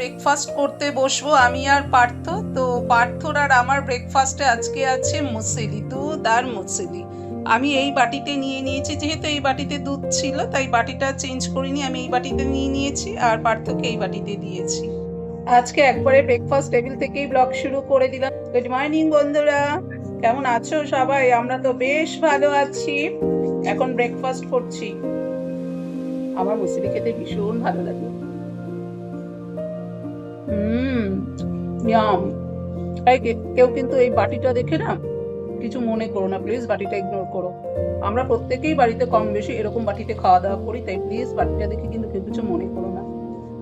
Breakfast করতে বসবো, আমি আর পার্থ। তো পার্থর আর আমার ব্রেকফাস্টে আজকে আছে মুসেলি, দুধ আর মুসেলি। আমি এই বাটিতে নিয়ে নিয়েছি, যেহেতু এই বাটিতে দুধ ছিল, তাই বাটিটা চেঞ্জ করিনি, আমি এই বাটিতে নিয়ে নিয়েছি আর পার্থকে এই বাটিতে দিয়েছি। আজকে একবারে ব্রেকফাস্ট টেবিল থেকেই ব্লগ শুরু করে দিলাম। গুড মর্নিং বন্ধুরা। কেমন আছো সবাই? আমরা তো বেশ ভালো আছি। এখন ব্রেকফাস্ট করছি। আমার মুসলি খেতে ভীষণ ভালো লাগে। হুম ইয়াম এই কেউ কিন্তু এই বাটিটা দেখে না, কিছু মনে করো না প্লিজ বাটিটা ইগনোর করো। আমরা প্রত্যেকেই বাড়িতে কম বেশি এরকম বাটিতে খাওয়া দাওয়া করি, তাই প্লিজ বাটিটা দেখে কিন্তু কেউ কিছু মনে করো না।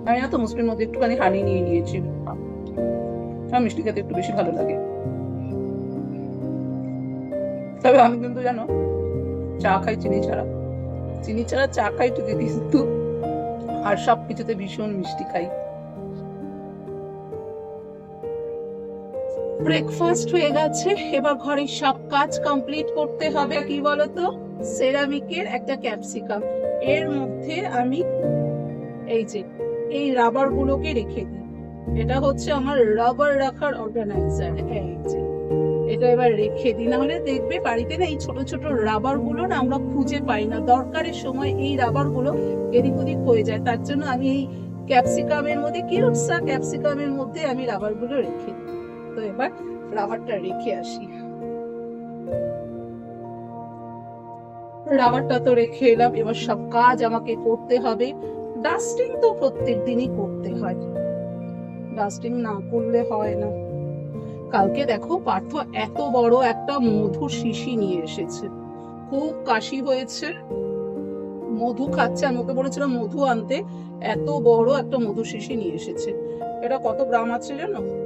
আমি না তো মুসলিম মধ্যে একটুখানি হানি নিয়ে নিয়েছি। আমার মিষ্টি খেতে একটু বেশি ভালো লাগে। তবে আমি কিন্তু জানো, চা খাই চিনি ছাড়া। চিনি ছাড়া চা খাই ঠিকই কিন্তু, আর সব কিছুতে ভীষণ মিষ্টি খাই। ব্রেকফাস্ট হয়ে গেছে। এবার ঘরের সব কাজ কমপ্লিট করতে হবে, কি বলতো? সেরামিকের একটা ক্যাপসিকাম এর মধ্যে আমি এই যে, এই রাবার গুলোকে রেখে দিই। এটা হচ্ছে আমার রাবার রাখার অর্গানাইজার এই যে, এটা এবার রেখে দিই। নাহলে দেখবে বাড়িতে না এই ছোট ছোট রাবারগুলো না আমরা খুঁজে পাই না। দরকারের সময় এই রাবারগুলো এদিক ওদিক হয়ে যায়। তার জন্য আমি এই ক্যাপসিকামের মধ্যে কিরপসা ক্যাপসিকামের মধ্যে আমি রাবারগুলো রেখে দিই। তো এবার রাবারটা রেখে আসি। রাবারটা তো রেখে এলাম, এবার সব কাজ আমাকে করতে হবে। ডাস্টিং তো প্রত্যেক দিনই করতে হয়। ডাস্টিং না করলে হয় না। কালকে দেখো পার্থ এত বড় একটা মধু শিশি নিয়ে এসেছে। খুব কাশি হয়েছে। মধু খাচ্ছে, আমি ওকে বলেছিলাম মধু আনতে। এত বড় একটা মধু শিশি নিয়ে এসেছে। এটা কত গ্রাম আছে জানো?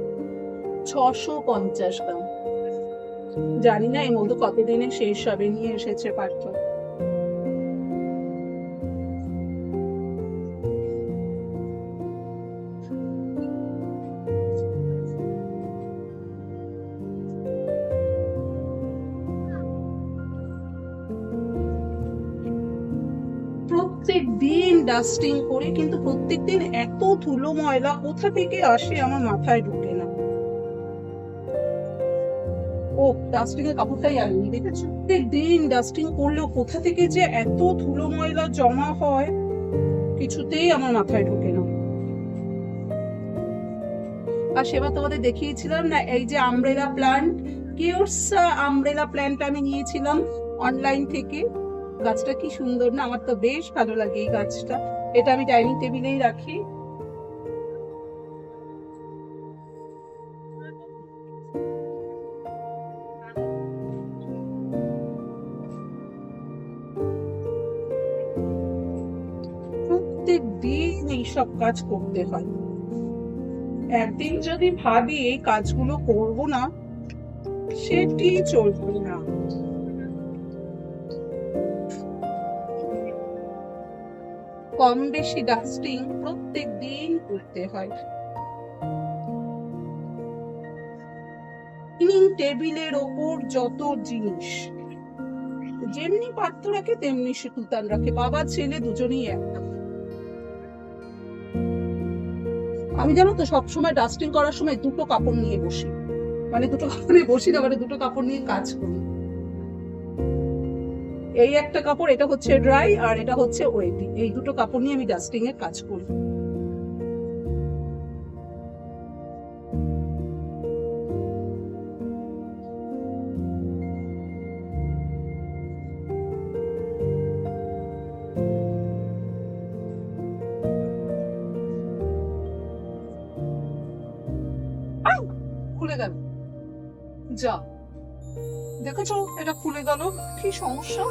ছশো পঞ্চাশ গ্রাম। জানি না এই মধু কতদিনে শেষ হবে নিয়ে এসেছে পার্থ প্রত্যেক দিন ডাস্টিং করে কিন্তু প্রত্যেক দিন এত ধুলো ময়লা কোথা থেকে আসে আমার মাথায় ঢুকে? ও ডাস্টিং এর কাপড়টাই আনিনি, দেখেছ? দিন ডাস্টিং করলেও কোথা থেকে যে এত ধুলো ময়লা জমা হয়, কিছুতেই আমার মাথায় ঢোকে না। আর সেবার তোমাদের দেখিয়েছিলাম না, এই যে আমব্রেলা প্ল্যান্ট কিউটসা আমব্রেলা প্ল্যান্ট আমি নিয়েছিলাম অনলাইন থেকে। গাছটা কি সুন্দর না, আমার তো বেশ ভালো লাগে এই গাছটা। এটা আমি ডাইনিং টেবিলেই রাখি। দিন এইসব কাজ করতে হয়। একদিন যদি ভাবি এই কাজগুলো করব না, সেটি চলবে না। কম বেশি ডাস্টিং প্রত্যেক দিন করতে হয়। টেবিলের ওপর যত জিনিস, যেমনি পাত্র রাখে, তেমনি সুতান রাখে। বাবা, ছেলে দুজনেই এক। আমি জানো তো সবসময় ডাস্টিং করার সময় দুটো কাপড় নিয়ে বসি। মানে দুটো কাপড় নিয়ে বসি না মানে দুটো কাপড় নিয়ে কাজ করি। এই একটা কাপড়, এটা হচ্ছে ড্রাই আর এটা হচ্ছে ওয়েটি এই দুটো কাপড় নিয়ে আমি ডাস্টিং এর কাজ করি। খুলে গেল। যা। দেখেছ, এটা খুলে গেল? কি সমস্যা?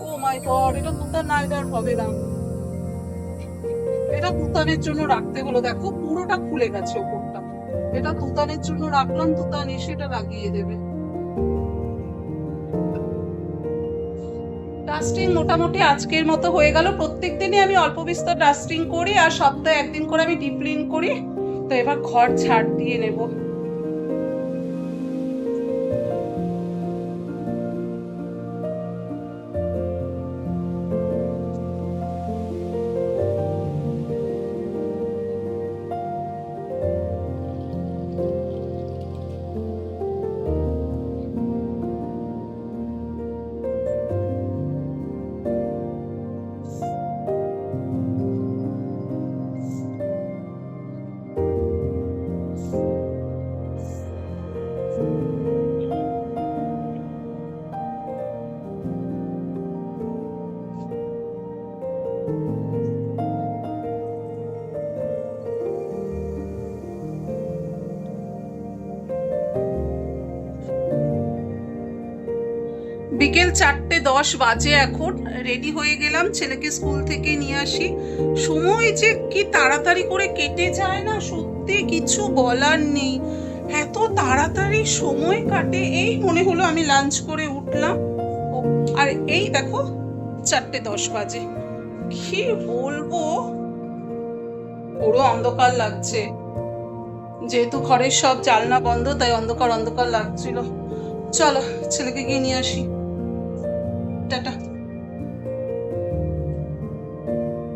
ও মাই গড, এটা নাইডার হবে না। এটা তুতানের জন্য রাখতে হলো, দেখো, পুরোটা খুলে গেছে ওপরটা। এটা তুতানের জন্য রাখলাম, তুতান এসে লাগিয়ে দেবে। ডাস্টিং মোটামুটি আজকের মতো হয়ে গেল। প্রত্যেক দিনই আমি অল্প বিস্তর ডাস্টিং করি আর সপ্তাহে একদিন করে আমি ডিপ ক্লিন করি। তো এবার ঘর ঝাড় দিয়ে নেব। বিকেল চারটে দশ বাজে এখন রেডি হয়ে গেলাম, ছেলেকে স্কুল থেকে নিয়ে আসি। সময় যে কি তাড়াতাড়ি করে কেটে যায় না, সত্যি কিছু বলার নেই। এত তাড়াতাড়ি সময় কাটে, এই মনে হলো আমি লাঞ্চ করে উঠলাম। আর এই দেখো, চারটে দশ বাজে। কি বলব? পুরো অন্ধকার লাগছে। যেহেতু ঘরের সব জালনা বন্ধ, তাই অন্ধকার অন্ধকার লাগছিল। চলো, ছেলেকে গিয়ে নিয়ে আসি। টাটা।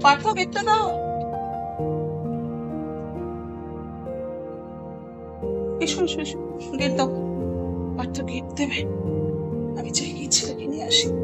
পার্থ বিদ্যা দাও। এসো এসো এসো। গেট দাও। পার্থ গেট দেবে। আমি চাই গিয়ে ছেলেকে নিয়ে আসি।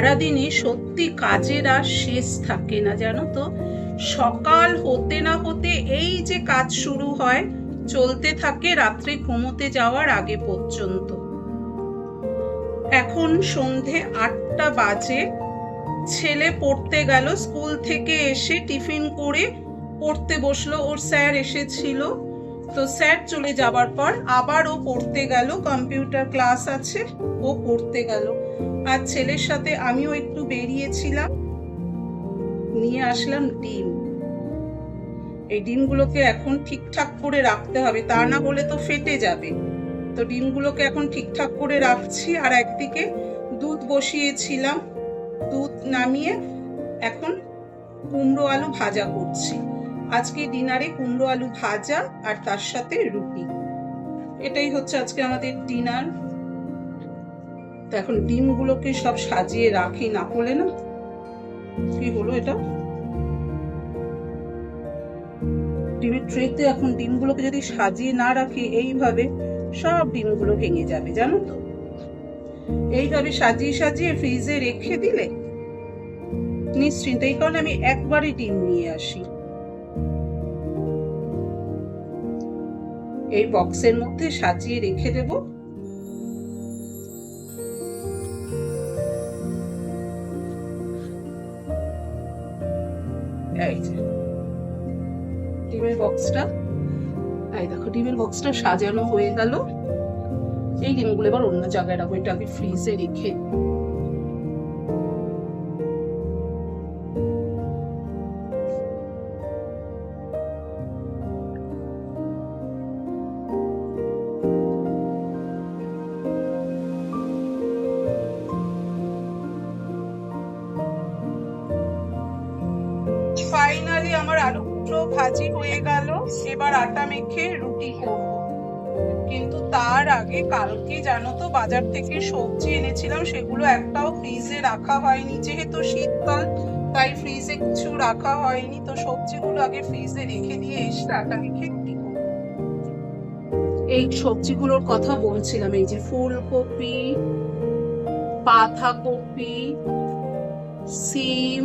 সারাদিনে সত্যি কাজের আর শেষ থাকে না, জানো তো? সকাল হতে না হতে এই যে কাজ শুরু হয়, চলতে থাকে রাত্রে ঘুমোতে যাওয়ার আগে পর্যন্ত। এখন সন্ধে আটটা বাজে, ছেলে পড়তে গেল, স্কুল থেকে এসে টিফিন করে পড়তে বসল, ওর স্যার এসেছিল। তো স্যার চলে যাবার পর আবার ও পড়তে গেল, কম্পিউটার ক্লাস আছে, ও পড়তে গেল। আর ছেলের সাথে আমিও একটু বেরিয়েছিলাম। নিয়ে আসলাম ডিম। এই ডিমগুলোকে এখন ঠিকঠাক করে রাখতে হবে, তা না বলে তো ফেটে যাবে। তো ডিমগুলোকে এখন ঠিকঠাক করে রাখছি আর একদিকে দুধ বসিয়েছিলাম। দুধ নামিয়ে এখন কুমড়ো আলু ভাজা করছি। আজকে ডিনারে কুমড়ো আলু ভাজা আর তার সাথে রুটি। এটাই হচ্ছে আজকে আমাদের ডিনার। তো এখন ডিমগুলোকে সব সাজিয়ে রাখি, না হলে না? কি হলো এটা? ডিমের ট্রেতে এখন ডিমগুলোকে যদি সাজিয়ে না রাখি, এইভাবে সব ডিমগুলো ভেঙে যাবে, জানো তো? এইভাবে সাজিয়ে সাজিয়ে ফ্রিজে রেখে দিলে নিশ্চিন্ত এই কারণে আমি একবারে ডিম নিয়ে আসি। এই বক্সের মধ্যে সাজিয়ে রেখে দেবো। এই যে। ডিমের বক্সটা এই দেখো, ডিমের বক্সটা সাজানো হয়ে গেল। এই ডিমগুলো এবার অন্য জায়গায় রাখব, এটা আমি ফ্রিজে রেখে ভাজি হয়ে গেল, এবার আটা মেখে রুটি করব। কিন্তু তার আগে কালকে জানো তো বাজার থেকে সবজি এনেছিলাম, সেগুলো একটাও ফ্রিজে রাখা হয়নি, যেহেতু শীতকাল, তাই ফ্রিজে কিছু রাখা হয়নি। তো সবজিগুলো আগে ফ্রিজে রেখে দিয়ে এসে আটা মেখে এই সবজিগুলোর কথা বলছিলাম, এই যে ফুলকপি পাতাকপি সিম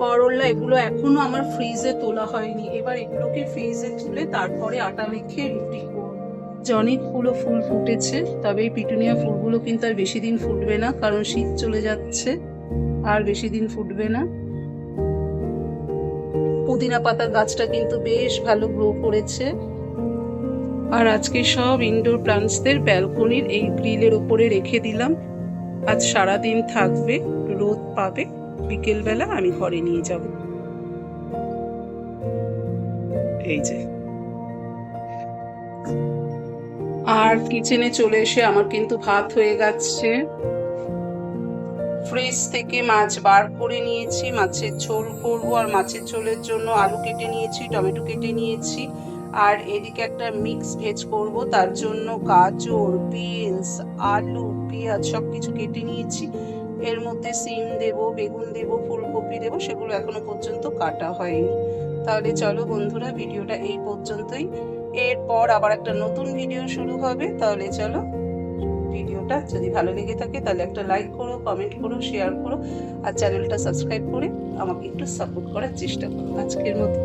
করলা, এগুলো এখনও আমার ফ্রিজে তোলা হয়নি। এবার এগুলোকে ফ্রিজে তুলে তারপরে আটা মেখে রুটি যে অনেকগুলো ফুল ফুটেছে, তবে এই পিটুনিয়া ফুলগুলো কিন্তু আর বেশি দিন ফুটবে না, কারণ শীত চলে যাচ্ছে, আর বেশি দিন ফুটবে না। পুদিনা পাতার গাছটা কিন্তু বেশ ভালো গ্রো করেছে। আর আজকে সব ইনডোর প্লান্টসদের ব্যালকনির এই গ্রিলের ওপরে রেখে দিলাম। আজ সারা দিন থাকবে, রোদ পাবে। বিকেলবেলা আমি ঘরে নিয়ে যাব। এই যে। আর কিচেনে চলে এসে আমার কিন্তু ভাত হয়ে গেছে। ফ্রিজ থেকে মাছ বার করে নিয়েছি, মাছের ঝোল করব আর মাছের ঝোলের জন্য আলু কেটে নিয়েছি, টমেটো কেটে নিয়েছি। আর এদিকে একটা মিক্স ভেজ করব, তার জন্য গাজর বিনস আলু, পেঁয়াজ সব কিছু কেটে নিয়েছি। এর মধ্যে সিম দেব, বেগুন দেব, ফুলকপি দেব, সেগুলো এখনও পর্যন্ত কাটা হয়নি। তাহলে চলো বন্ধুরা, ভিডিওটা এই পর্যন্তই। এরপর আবার একটা নতুন ভিডিও শুরু হবে। তাহলে চলো ভিডিওটা যদি ভালো লেগে থাকে, তাহলে একটা লাইক করো কমেন্ট করো শেয়ার করো, আর চ্যানেলটা সাবস্ক্রাইব করে আমাকে একটু সাপোর্ট করার চেষ্টা করো। আজকের মতো